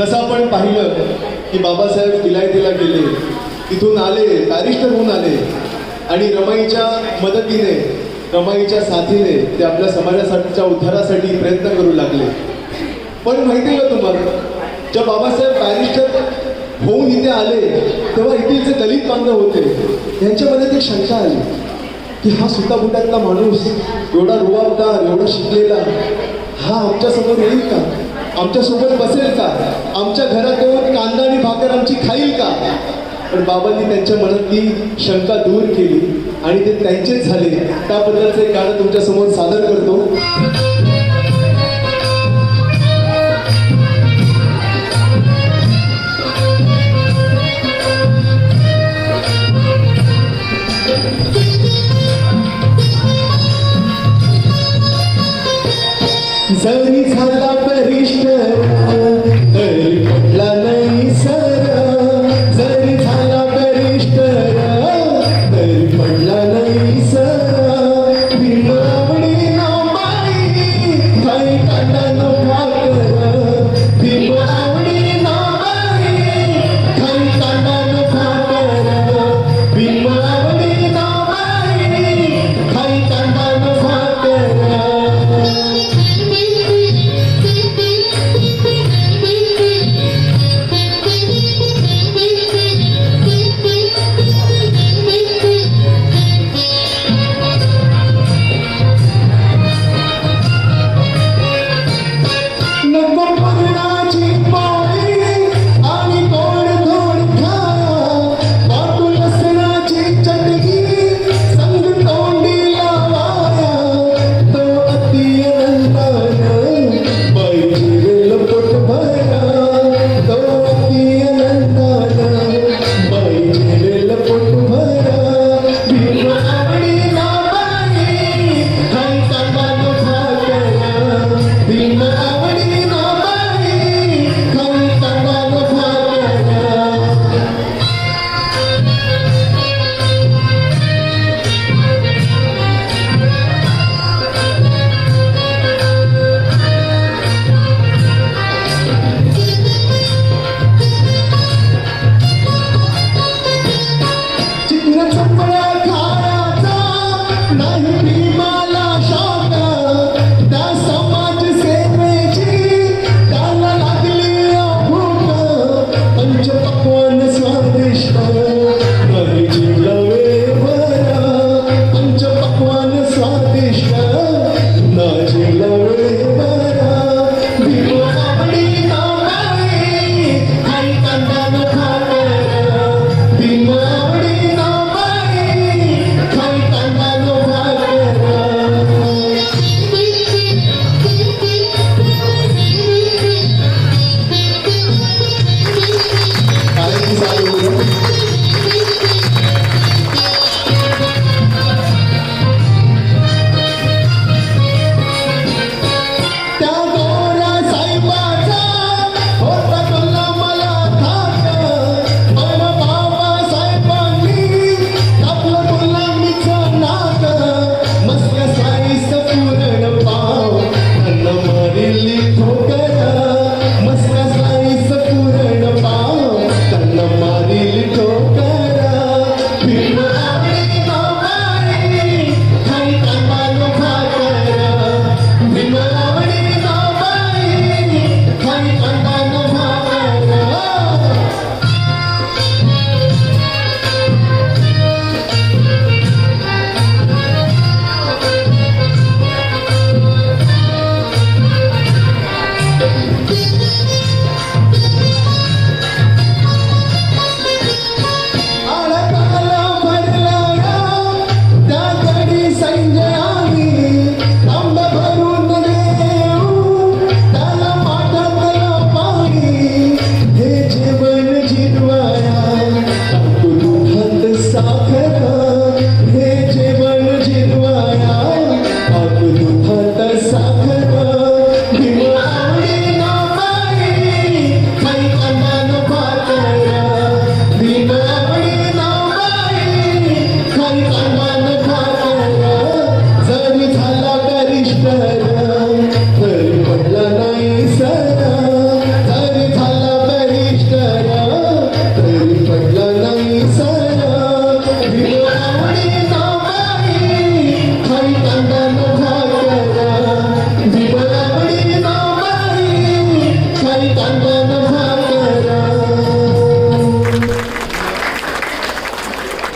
जसं आपण पाहिलं की बाबासाहेब विलायतीला गेले तिथून आले बॅरिस्टर होऊन आले. आणि रमाईच्या मदतीने रमाईच्या साथीने ते आपल्या समाजासाठीच्या उद्धारासाठी प्रयत्न करू लागले. पण माहिती का तुम्हाला? जेव्हा बाबासाहेब बॅरिस्टर होऊन इथे आले तेव्हा इथील जे दलित बांधव होते यांच्यामध्ये एक शंका आली की हा सुताबुटातला माणूस एवढा रुबाबदार एवढा शिकलेला हा आमच्यासमोर येईल का? आमच्यासोबत बसेल का? आमच्या घरात येऊन कांदा आणि भाकर आमची खाईल का? पण बाबांनी त्यांच्या मनातली शंका दूर केली आणि ते त्यांचेच झाले. त्याबद्दलचं एक गाणं तुमच्यासमोर सादर करतो.